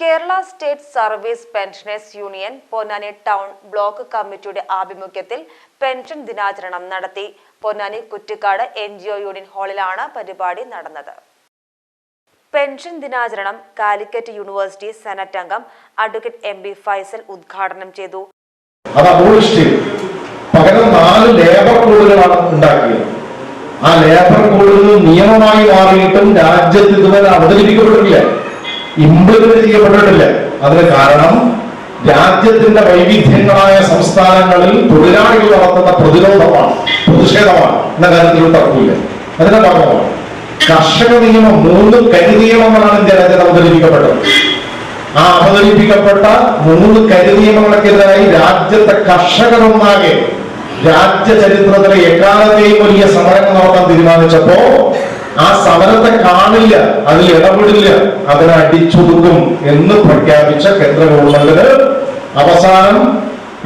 Kerala state service pensioners union Ponnani town block കമ്മിറ്റിയുടെ ആഭിമുഖ്യത്തിൽ pension ദിനാചരണം നടത്തി. പൊന്നാനി കുറ്റിക്കാട് എൻ യൂണിയൻ ഹാളിലാണ് പരിപാടി നടന്നത്. പെൻഷൻ ദിനാചരണം കാലിക്കറ്റ് യൂണിവേഴ്സിറ്റി സെനറ്റ് അംഗം അഡ്വക്കേറ്റ് എം ബി ഫൈസൽ ഉദ്ഘാടനം ചെയ്തു. നാല് ലേബർ ആ ലേബർ കോഡുകൾ നിയമമായി മാറിയിട്ടും രാജ്യത്ത് ഇതുവരെ അവതരിപ്പിക്കപ്പെട്ടിട്ടില്ല. ഇംപ്ലിമെന്റ് ചെയ്യപ്പെട്ടിട്ടില്ല. അതിന് കാരണം രാജ്യത്തിന്റെ വൈവിധ്യങ്ങളായ സംസ്ഥാനങ്ങളിൽ തൊഴിലാളികൾ നടത്തുന്ന പ്രതിരോധമാണ് പ്രതിഷേധമാണ് എന്ന കാര്യത്തിൽ തർക്കമില്ല അതിന്റെ ഭാഗമാണ് കർഷക നിയമം മൂന്ന് കരി നിയമങ്ങളാണ് ഇന്ത്യ രാജ്യത്ത് അവതരിപ്പിക്കപ്പെട്ടത്. ആ അവതരിപ്പിക്കപ്പെട്ട മൂന്ന് കരിനിയമങ്ങൾക്കെതിരായി രാജ്യത്തെ കർഷകരൊന്നാകെ രാജ്യ ചരിത്രത്തിലെ എക്കാലത്തെയും വലിയ സമരങ്ങൾ നടത്താൻ തീരുമാനിച്ചപ്പോ ആ സമരത്തെ കാണില്ല അതിൽ ഇടപെടില്ല. അതിനെ അടിച്ചൊതുക്കും എന്ന് പ്രഖ്യാപിച്ച കേന്ദ്ര ഗവൺമെന്റിന് അവസാനം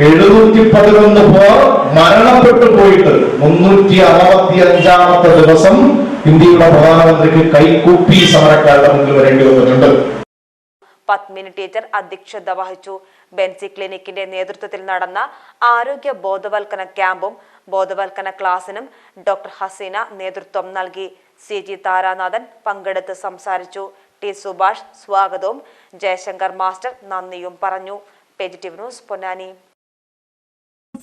എഴുന്നൂറ്റി പതിനൊന്ന് പേർ മരണപ്പെട്ടു പോയിട്ട് മുന്നൂറ്റി അറുപത്തി അഞ്ചാമത്തെ ദിവസം ഇന്ത്യയുടെ പ്രധാനമന്ത്രിക്ക് കൈക്കൂപ്പി സമരക്കാരുടെ മുന്നിൽ വരേണ്ടി വന്നിട്ടുണ്ട് പത്മിനി ടീച്ചർ അധ്യക്ഷത വഹിച്ചു. ബെൻസി ക്ലിനിക്കിന്റെ നേതൃത്വത്തിൽ നടന്ന ആരോഗ്യ ബോധവൽക്കരണ ക്യാമ്പും ബോധവൽക്കരണ ക്ലാസിനും ഡോക്ടർ ഹസീന നേതൃത്വം നൽകി. സി ജി താരാനാഥൻ പങ്കെടുത്ത് സംസാരിച്ചു. ടി സുഭാഷ് സ്വാഗതവും. ജയശങ്കർ മാസ്റ്റർ നന്ദിയും പറഞ്ഞു. Positive news Ponnani.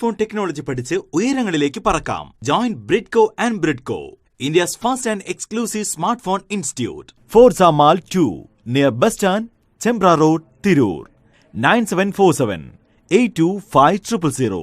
Phone technology പഠിച്ച് ഉയരങ്ങളിലേക്ക് പറക്കാം. Join Bridco and Bridco India's first and exclusive smart phone institute Forza mall two near bus stand Chempra road Tirur. Nine seven four seven eight two five triple zero.